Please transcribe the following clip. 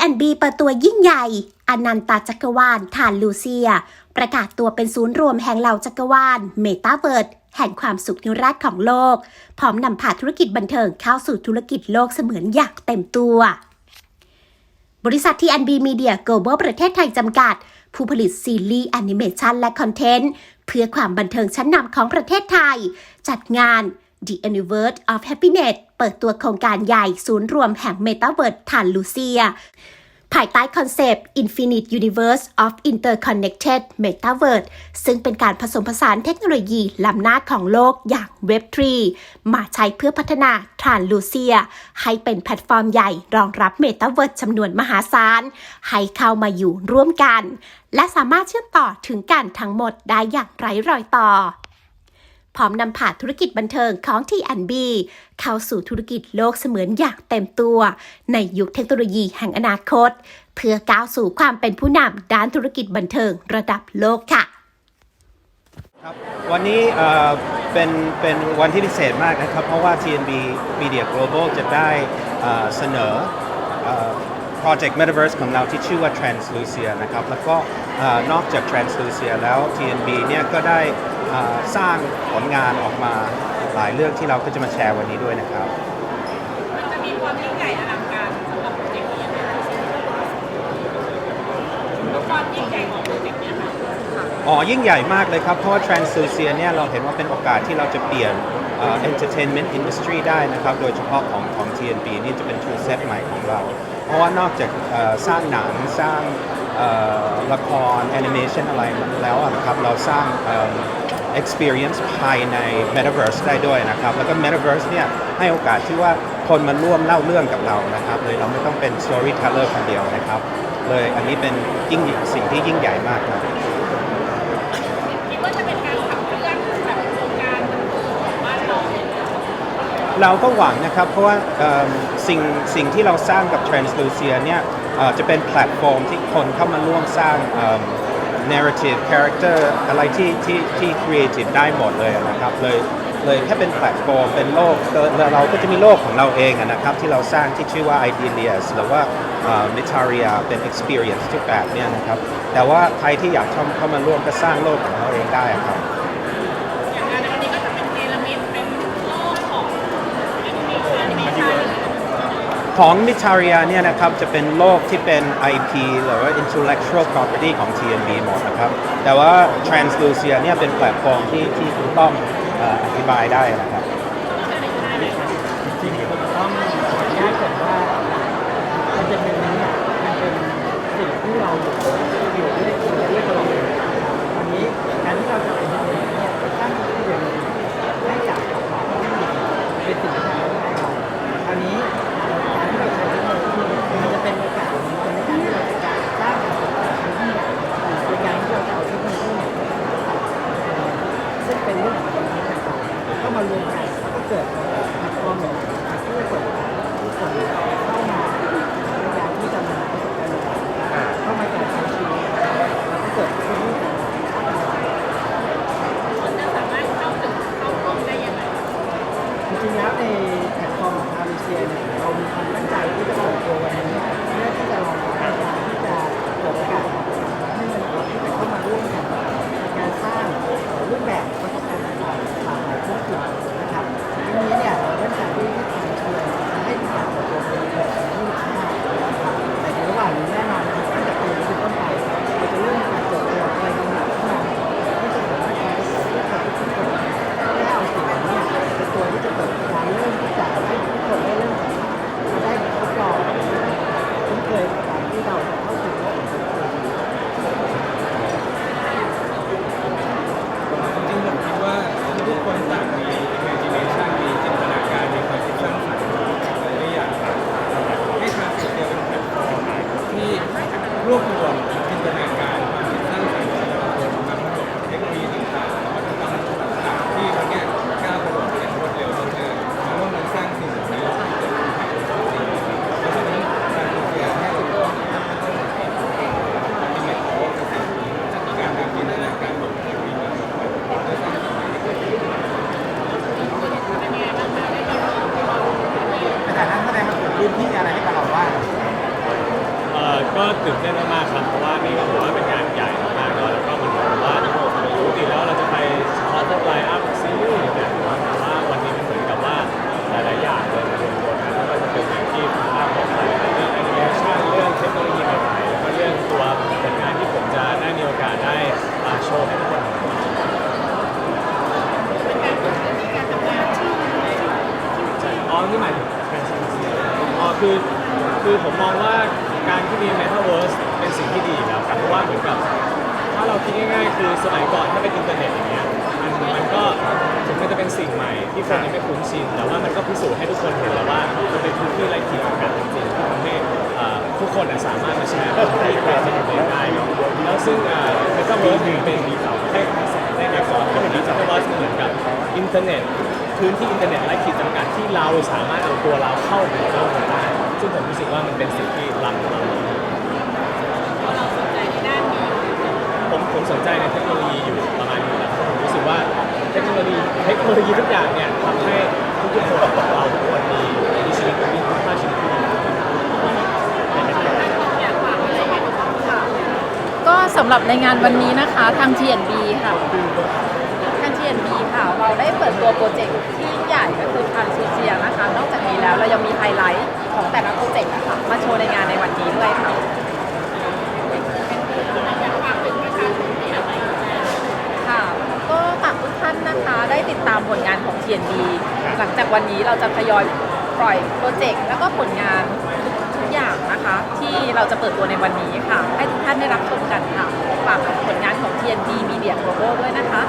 T&B เปิดตัวยิ่งใหญ่ อนันตจักรวาลฐานลูเซีย ประกาศตัวเป็นศูนย์รวมแห่งเหล่าจักรวาลเมตาเวิร์ดแห่งความสุขนิรันดร์ของโลก พร้อมนำพาธุรกิจบันเทิงเข้าสู่ธุรกิจโลกเสมือนอย่างเต็มตัว บริษัท T&B Media Global ประเทศไทยจำกัด ผู้ผลิตซีรีส์แอนิเมชันและคอนเทนต์ เพื่อความบันเทิงชั้นนำของประเทศไทย จัดงาน The Universe of Happiness เปิดตัวโครงการใหญ่ศูนย์รวมแห่ง Metaverse ฐานลูเซีย ภายใต้คอนเซปต์ Infinite Universe of Interconnected Metaverse ซึ่งเป็นการผสมผสานเทคโนโลยีล้ำหน้าของโลกอย่าง Web3 มาใช้เพื่อพัฒนาทรานลูเซีย ให้เป็นแพลตฟอร์มใหญ่รองรับ Metaverse จำนวนมหาศาล ให้เข้ามาอยู่ร่วมกัน และสามารถเชื่อมต่อถึงกันทั้งหมดได้อย่างไร้รอยต่อ พร้อมนำผ่าธุรกิจบันเทิงของ T&B เข้าสู่ธุรกิจโลกเสมือนอย่างเต็มตัว ในยุคเทคโนโลยีแห่งอนาคต เพื่อก้าวสู่ความเป็นผู้นำด้านธุรกิจบันเทิงระดับโลกค่ะครับวันนี้เป็นเป็นวันที่พิเศษมากนะครับ เพราะว่า TNB Media Global จะได้เสนอ Project Metaverse ของเราที่ชื่อว่า Translucia นะครับ แล้วก็นอกจาก Translucia แล้ว TNB เนี่ยก็ได้ สร้างผลงานออกมาหลายเรื่องที่เราก็จะมาแชร์วันนี้ด้วยนะครับ มันจะมีความยิ่งใหญ่อลังการสำหรับโปรเจกต์นี้นะคะความยิ่งใหญ่ของโปรเจกต์นี้ค่ะอ๋อ ยิ่งใหญ่มากเลยครับ เพราะว่า Translucia เนี่ยเราเห็นว่าเป็นโอกาสที่เราจะเปลี่ยนเอ่อ entertainment industry ได้นะครับ โดยเฉพาะของของ TNB นี่จะเป็น tool set ใหม่ของเรา เพราะว่านอกจากเอ่อสร้างหนังสร้างเอ่อละคร animation อะไรแล้วอะนะครับ เราสร้างเอิ่ม experience ภายใน metaverse ได้ด้วยนะครับ แล้วก็ metaverse เนี่ยให้โอกาสที่ว่าคนมาร่วมเล่าเรื่องกับเรานะครับเลยเราไม่ต้องเป็น storyteller คนเดียวนะครับ เลยอันนี้เป็นยิ่งสิ่งที่ยิ่งใหญ่มากครับคิดว่าจะเป็นการขับเคลื่อนแบบโครงการของบ้านเราเราก็หวังนะครับ เพราะว่าสิ่งสิ่งที่เราสร้างกับ Translucia เนี่ยเอ่อจะเป็นแพลตฟอร์มที่คนเข้ามาร่วมสร้าง narrative character อะไรที่ที่ที่ creative ได้หมดเลยนะครับเลยเลยแค่เป็นแพลตฟอร์มเป็นโลกเราเราก็จะมีโลกของเราเองนะครับที่เราสร้างที่ชื่อว่า Ideas หรือว่า Metaria เป็น experience ทุกแบบเนี่ยนะครับแต่ว่าใครที่อยากเข้าเข้ามาร่วมก็สร้างโลกของเราเองได้อะครับ ของ Mitaria เนี่ยนะครับจะเป็นโลกที่เป็น IP หรือว่า intellectual property ของ TNB หมดนะครับ แต่ว่า Translucia เนี่ยเป็นแพลตฟอร์มที่ที่คุณต้องออธิบายได้นะครับ เกิดแพลตฟอร์มแบบที่เกิดทุกคนเข้ามาในการที่จะมาประสบการณ์เข้ามาจากใช้ชีวิตแล้วก็เกิดขึ้นที่การคนจะสามารถเข้าถึงเข้าร่วมได้ยังไงจริงๆแล้วในแพลตฟอร์มของอาริเซียเนี่ยเรามีความตั้งใจที่จะเปิดตัววันนี้ รวบรวมจินตนา ก็ตื่นเต้นมากๆครับเพราะว่านี่ก็ถือว่าเป็นงานใหญ่มากๆแล้วแล้วก็มันเหมือนกับว่าปกติแล้วเราจะไปเฉพาะตัวไลน์อัพซีรีส์เนี่ยแต่ว่าวันนี้มันเหมือนกับว่าหลายๆอย่างเลยมารวมตัวกันไม่ว่าจะเป็นอย่างที่ภาพบอกไปเรื่องแอนิเมชันเรื่องเทคโนโลยีใหม่ๆแล้วก็เรื่องตัวผลงานที่ผมจะได้มีโอกาสได้อ่าโชว์ให้ทุกคนเห็นใช่อ๋อนี่หมายถึง transparency อ๋อคือคือผมมองว่า การที่มี metaverse เป็นสิ่งที่ดีอยู่แล้วครับเพราะว่าเหมือนกับ ถ้าเราคิดง่ายๆ คือสมัยก่อนถ้าเป็นอินเทอร์เน็ตอย่างเงี้ยมันมันก็ถึงมันจะเป็นสิ่งใหม่ที่คนยังไม่คุ้นชินแต่ว่ามันก็พิสูจน์ให้ทุกคนเห็นแล้วว่ามันเป็นพื้นที่ไร้ขีดจำกัดจริงๆที่ทำให้อ่าทุกคนน่ะสามารถมาแชร์พื้นที่ความเป็นตัวเองได้เนอะแล้วซึ่งเมตาเวิร์สเป็นดีเขาให้ให้นักสอนก็เหมือนเมตาเวิร์สเหมือนกับอินเทอร์เน็ตพื้นที่อินเทอร์เน็ตไร้ขีดจำกัดที่เราสามารถเอาตัวเราเข้าไปในโลกนั้นได้ ซึ่งผมรู้สึกว่ามันเป็นสิ่งที่ล้ำเราพอเราสนใจในด้านนี้ผมผมสนใจในเทคโนโลยีอยู่ประมาณนึงแล้วผมรู้สึกว่าเทคโนโลยีเทคโนโลยีทุกอย่างเนี่ยทำให้ทุกๆคนของเราทุกคนมีมีชีวิตมีคุณภาพชีวิตที่ดีอยากฝากอะไรให้กับผู้ข่าวก็สำหรับในงานวันนี้นะคะทาง TNB ค่ะทาง TNB ค่ะ เราได้เปิดตัวโปรเจกต์ที่ยิ่งใหญ่ก็คือทางซูเซียนะคะ นอกจากนี้แล้วเรายังมีไฮไลท์ ของแต่ละโปรเจกต์นะคะมาโชว์ในงานในวันนี้ด้วยค่ะไรอย่างเงี้ยค่ะก็ฝากทุกท่านนะคะได้ติดตามผลงานของ TNB หลังจากวันนี้เราจะทยอยปล่อยโปรเจกต์แล้วก็ผลงานทุกอย่างนะคะ ที่เราจะเปิดตัวในวันนี้ค่ะ ให้ทุกท่านได้รับชมกันค่ะฝากผลงานของ TNB Media Global ด้วยนะคะ